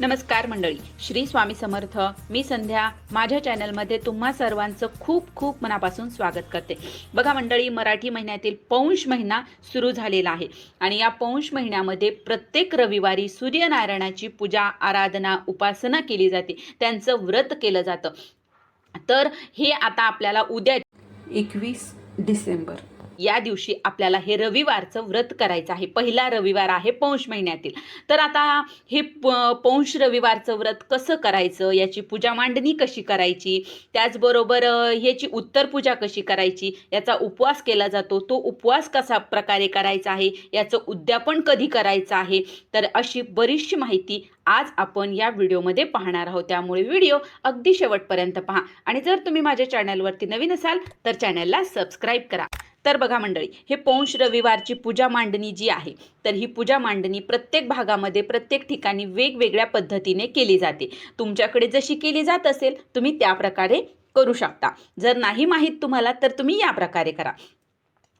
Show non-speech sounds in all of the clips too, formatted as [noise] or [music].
नमस्कार मंडळी. श्री स्वामी समर्थ मी संध्या. माझ्या चॅनलमध्ये तुम्हा सर्वांचं खूप खूप मनापासून स्वागत करते. बघा मंडळी मराठी महिन्यातील पौंष महिना सुरू झालेला आहे. आणि या पौंश महिन्यामध्ये प्रत्येक रविवारी सूर्यनारायणाची पूजा आराधना उपासना केली जाते. त्यांचं व्रत केलं जातं. तर हे आता आपल्याला उद्या एकवीस डिसेंबर. या दिवशी आपल्याला हे रविवारचं व्रत करायचं आहे. पहिला रविवार आहे पौष महिन्यातील. तर आता हे प पौष रविवारचं व्रत कसं करायचं? याची पूजा मांडणी कशी करायची? त्याचबरोबर ह्याची उत्तर पूजा कशी करायची? याचा उपवास केला जातो. तो उपवास कसा प्रकारे करायचा आहे? याचं उद्यापन कधी करायचं आहे? तर अशी बरीचशी माहिती आज आपण या व्हिडिओमध्ये पाहणार आहोत. त्यामुळे व्हिडिओ अगदी शेवटपर्यंत पहा. आणि जर तुम्ही माझ्या चॅनलवरती नवीन असाल तर चॅनलला सबस्क्राईब करा. तर बघा मंडळी हे पौंश रविवारची पूजा मांडणी जी आहे तर ही पूजा मांडणी प्रत्येक भागामध्ये प्रत्येक ठिकाणी वेगवेगळ्या पद्धतीने केली जाते. तुमच्याकडे जशी केली जात असेल तुम्ही त्या प्रकारे करू शकता. जर नाही माहीत तुम्हाला तर तुम्ही या प्रकारे करा.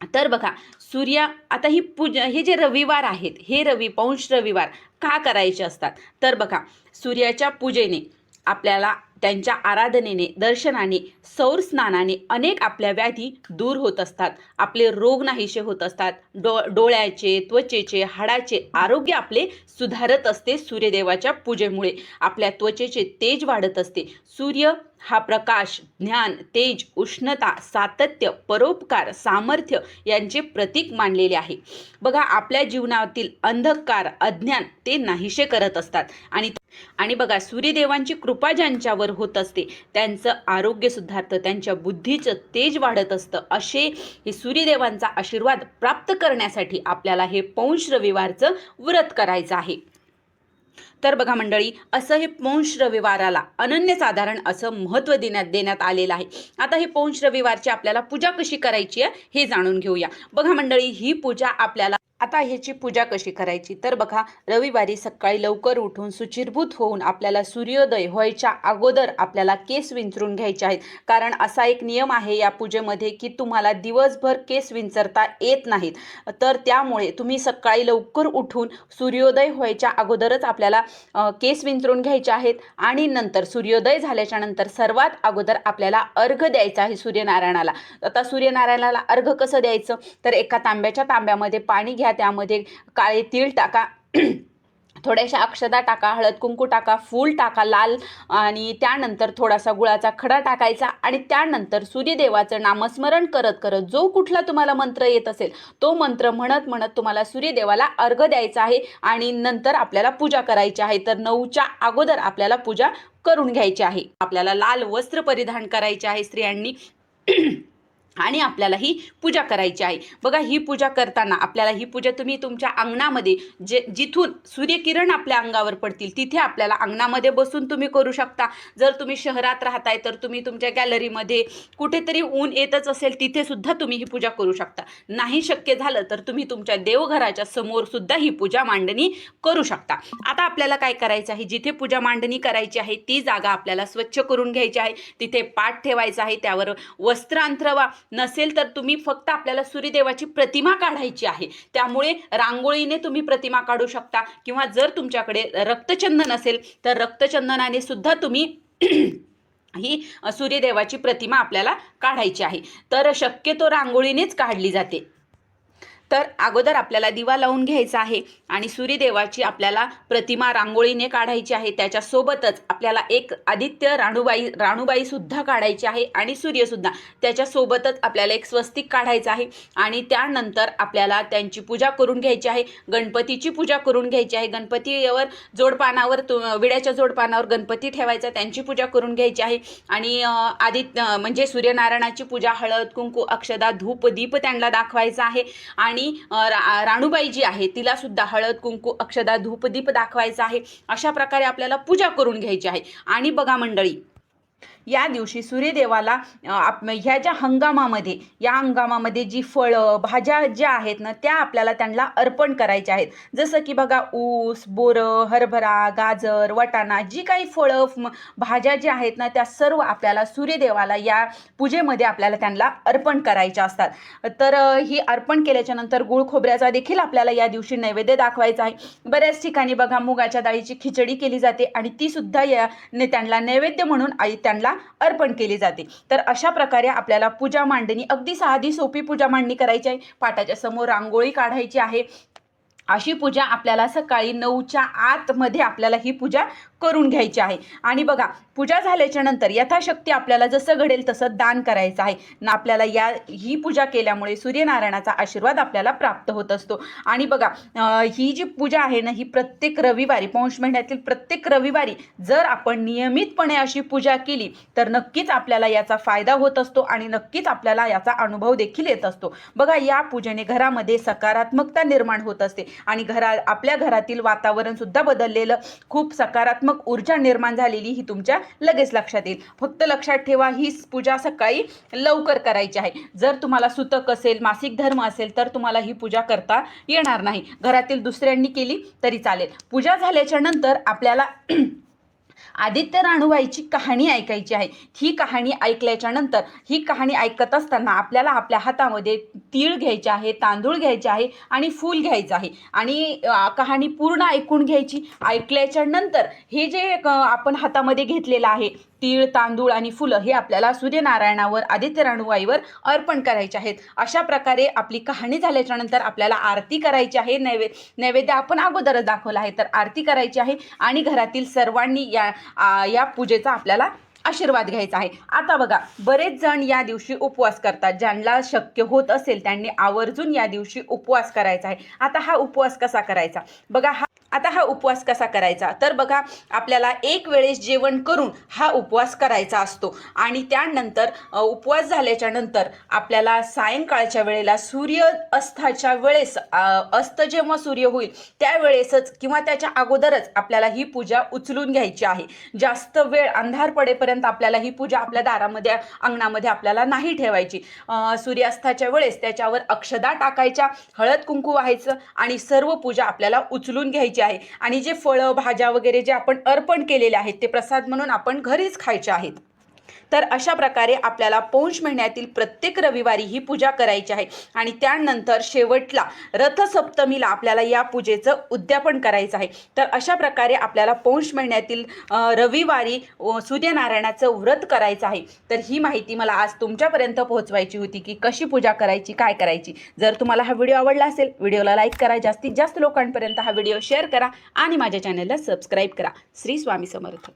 तर बघा सूर्य आता ही पूजा हे जे रविवार आहेत हे रवी पौंश रविवार का करायचे असतात? तर बघा सूर्याच्या पूजेने आपल्याला त्यांच्या आराधनेने दर्शनाने सौर स्नानाने अनेक आपल्या व्याधी दूर होत असतात. आपले रोग नाहीसे होत असतात. डो डोळ्याचे त्वचेचे हाडाचे आरोग्य आपले सुधारत असते सूर्यदेवाच्या पूजेमुळे. आपल्या त्वचेचे तेज वाढत असते. सूर्य हा प्रकाश ज्ञान तेज उष्णता सातत्य परोपकार सामर्थ्य यांचे प्रतीक मानलेले आहे. बघा आपल्या जीवनातील अंधकार अज्ञान ते नाहीसे करत असतात. आणि आणि बघा सूर्यदेवांची कृपा ज्यांच्यावर होत असते त्यांचं आरोग्य सुधारतं त्यांच्या बुद्धीचं तेज वाढत असतं. असे हे सूर्यदेवांचा आशीर्वाद प्राप्त करण्यासाठी आपल्याला हे पौंश रविवारचं व्रत करायचं आहे. तर बघा मंडळी असं हे पौंश रविवाराला अनन्यसाधारण असं महत्त्व देण्यात देण्यात आलेलं आहे. आता हे पौंश रविवारची आपल्याला पूजा कशी करायची आहे हे जाणून घेऊया. बघा मंडळी ही पूजा आपल्याला आता ह्याची पूजा कशी करायची? तर बघा रविवारी सकाळी लवकर उठून सुचिरभूत होऊन आपल्याला सूर्योदय व्हायच्या अगोदर आपल्याला केस विंचरून घ्यायचे आहेत. कारण असा एक नियम आहे या पूजेमध्ये की तुम्हाला दिवसभर केस विंचरता येत नाहीत. तर त्यामुळे तुम्ही सकाळी लवकर उठून सूर्योदय व्हायच्या अगोदरच आपल्याला केस विंचरून घ्यायचे आहेत. आणि नंतर सूर्योदय झाल्याच्यानंतर सर्वात अगोदर आपल्याला अर्घ द्यायचा आहे सूर्यनारायणाला. आता सूर्यनारायणाला अर्घ कसं द्यायचं? तर एका तांब्याच्या तांब्यामध्ये पाणी घ्या त्यामध्ये काळे तीळ टाका [clears throat] थोड्याशा अक्षदा टाका हळद कुंकू टाका फूल टाका लाल आणि त्यानंतर थोडासा गुळाचा खडा टाकायचा आणि त्यानंतर सूर्यदेवाचं नामस्मरण करत करत जो कुठला तुम्हाला मंत्र येत असेल तो मंत्र म्हणत म्हणत तुम्हाला सूर्यदेवाला अर्घ द्यायचा आहे आणि नंतर आपल्याला पूजा करायची आहे. तर नऊच्या अगोदर आपल्याला पूजा करून घ्यायची आहे. आपल्याला लाल वस्त्र परिधान करायचे आहे स्त्रियांनी. [clears throat] आणि आपल्याला ही पूजा करायची आहे. बघा ही पूजा करताना आपल्याला ही पूजा तुम्ही तुमच्या अंगणामध्ये जे जिथून सूर्यकिरण आपल्या अंगावर पडतील तिथे आपल्याला अंगणामध्ये बसून तुम्ही करू शकता. जर तुम्ही शहरात राहताय तर तुम्ही तुमच्या गॅलरीमध्ये कुठेतरी ऊन येतच असेल तिथे सुद्धा तुम्ही ही पूजा करू शकता. नाही शक्य झालं तर तुम्ही तुमच्या देवघराच्या समोर सुद्धा ही पूजा मांडणी करू शकता. आता आपल्याला काय करायचं आहे? जिथे पूजा मांडणी करायची आहे ती जागा आपल्याला स्वच्छ करून घ्यायची आहे. तिथे पाठ ठेवायचा आहे त्यावर वस्त्र अंथरवा नसेल तर तुम्ही फक्त आपल्याला सूर्यदेवाची प्रतिमा काढायची आहे. त्यामुळे रांगोळीने तुम्ही प्रतिमा काढू शकता. किंवा जर तुमच्याकडे रक्तचंदन असेल तर रक्तचंदनाने सुद्धा तुम्ही [clears throat] ही सूर्यदेवाची प्रतिमा आपल्याला काढायची आहे. तर शक्यतो रांगोळीनेच काढली जाते. तर अगोदर आपल्याला दिवा लावून घ्यायचा आहे आणि सूर्यदेवाची आपल्याला प्रतिमा रांगोळीने काढायची आहे. त्याच्यासोबतच आपल्याला एक आदित्य राणूबाई राणूबाईसुद्धा काढायची आहे आणि सूर्यसुद्धा त्याच्यासोबतच आपल्याला एक स्वस्तिक काढायचं आहे आणि त्यानंतर आपल्याला त्यांची पूजा करून घ्यायची आहे. गणपतीची पूजा करून घ्यायची आहे. गणपतीवर जोडपानावर तु विड्याच्या जोडपानावर गणपती ठेवायचा त्यांची पूजा करून घ्यायची आहे. आणि आदित्य म्हणजे सूर्यनारायणाची पूजा हळद कुंकू अक्षदा धूप दीप त्यांना दाखवायचा आहे. आणि आणि रा राणूबाई जी आहे तिला सुद्धा हळद कुंकू अक्षदा धूपदीप दाखवायचा आहे. अशा प्रकारे आपल्याला पूजा करून घ्यायची आहे. आणि बघा मंडळी या दिवशी सूर्यदेवाला आप ह्या ज्या हंगामामध्ये या हंगामामध्ये जी फळं भाज्या ज्या आहेत ना त्या आपल्याला त्यांना अर्पण करायच्या आहेत. जसं की बघा ऊस बोरं हरभरा गाजर वटाणा जी काही फळं भाज्या ज्या आहेत ना त्या सर्व आपल्याला सूर्यदेवाला या पूजेमध्ये आपल्याला त्यांना अर्पण करायच्या असतात. तर ही अर्पण केल्याच्यानंतर गुळ खोबऱ्याचा देखील आपल्याला या दिवशी नैवेद्य दाखवायचा आहे. बऱ्याच ठिकाणी बघा मुगाच्या डाळीची खिचडी केली जाते आणि ती सुद्धा या त्यांना नैवेद्य म्हणून आई त्यांना अर्पण केली जाते. तर अशा प्रकारे आपल्याला पूजा मांडणी अगदी साधी सोपी पूजा मांडणी करायची आहे. पाटाच्या समोर रांगोळी काढायची आहे. अशी पूजा आपल्याला सकाळी नऊच्या आतमध्ये आपल्याला ही पूजा करून घ्यायची आहे. आणि बघा पूजा झाल्याच्यानंतर यथाशक्ती आपल्याला जसं घडेल तसं दान करायचं आहे. ना आपल्याला या ही पूजा केल्यामुळे सूर्यनारायणाचा आशीर्वाद आपल्याला प्राप्त होत असतो. आणि बघा ही जी पूजा आहे ना ही प्रत्येक रविवारी पौष महिन्यातील प्रत्येक रविवारी जर आपण नियमितपणे अशी पूजा केली तर नक्कीच आपल्याला याचा फायदा होत असतो आणि नक्कीच आपल्याला याचा अनुभव देखील येत असतो. बघा या पूजेने घरामध्ये सकारात्मकता निर्माण होत असते. आणि घरा आपल्या घरातील वातावरण सुद्धा बदललेलं खूप सकारात्मक ऊर्जा निर्माण झालेली ही तुमच्या लगेच लक्षात येईल. फक्त लक्षात ठेवा ही पूजा सकाळी लवकर करायची आहे. जर तुम्हाला सुतक असेल मासिक धर्म असेल तर तुम्हाला ही पूजा करता येणार नाही. घरातील दुसऱ्यांनी केली तरी चालेल. पूजा झाल्याच्यानंतर आपल्याला आदित्य राणूबाईची कहाणी ऐकायची आहे. ही कहाणी ऐकल्याच्या नंतर ही कहाणी ऐकत असताना आपल्याला आपल्या हातामध्ये तीळ घ्यायचे आहे तांदूळ घ्यायचे आहे आणि फूल घ्यायचं आहे. आणि कहाणी पूर्ण ऐकून घ्यायची. ऐकल्याच्या नंतर हे जे आपण हातामध्ये घेतलेलं आहे तीळ तांदूळ आणि फुलं हे आपल्याला सूर्यनारायणावर आदित्य राणुवाईवर अर्पण करायचे आहेत. अशा प्रकारे आपली कहाणी झाल्याच्यानंतर आपल्याला आरती करायची आहे. नैवे नैवेद्य आपण अगोदरच दाखवला आहे. तर आरती करायची आहे आणि घरातील सर्वांनी या आ, या पूजेचा आपल्याला आशीर्वाद घ्यायचा आहे. आता बघा बरेच जण या दिवशी उपवास करतात. ज्यांना शक्य होत असेल त्यांनी आवर्जून या दिवशी उपवास करायचा आहे. आता हा उपवास कसा करायचा? बघा हा आता हा उपवास कसा करायचा? तर बघा आपल्याला एक वेळेस जेवण करून हा उपवास करायचा असतो. आणि त्यानंतर उपवास झाल्याच्यानंतर आपल्याला सायंकाळच्या वेळेला सूर्य अस्ताच्या वेळेस अस्त जेव्हा सूर्य होईल त्यावेळेसच किंवा त्याच्या अगोदरच आपल्याला ही पूजा उचलून घ्यायची आहे. जास्त वेळ अंधार पडेपर्यंत आपल्याला ही पूजा आपल्या दारामध्ये अंगणामध्ये आपल्याला नाही ठेवायची. सूर्यास्ताच्या वेळेस त्याच्यावर अक्षदा टाकायच्या हळद कुंकू व्हायचं आणि सर्व पूजा आपल्याला उचलून घ्यायची आहे. आणि जे फळं भाज्या वगैरे जे आपण अर्पण केलेले आहेत ते प्रसाद म्हणून आपण घरीच खायचे आहेत. तर अशा प्रकारे आपल्याला पौष महिन्यातील प्रत्येक रविवारी ही पूजा करायची आहे. आणि त्यानंतर शेवटला रथसप्तमीला आपल्याला या पूजेचं उद्यापन करायचं आहे. तर अशा प्रकारे आपल्याला पौष महिन्यातील रविवारी सूर्यनारायणाचं व्रत करायचं आहे. तर ही माहिती मला आज तुमच्यापर्यंत पोहोचवायची होती की कशी पूजा करायची काय करायची. जर तुम्हाला हा व्हिडिओ आवडला असेल व्हिडिओला लाईक करा जास्तीत जास्त लोकांपर्यंत हा व्हिडिओ शेअर करा आणि माझ्या चॅनलला सबस्क्राईब करा. श्री स्वामी समर्थ.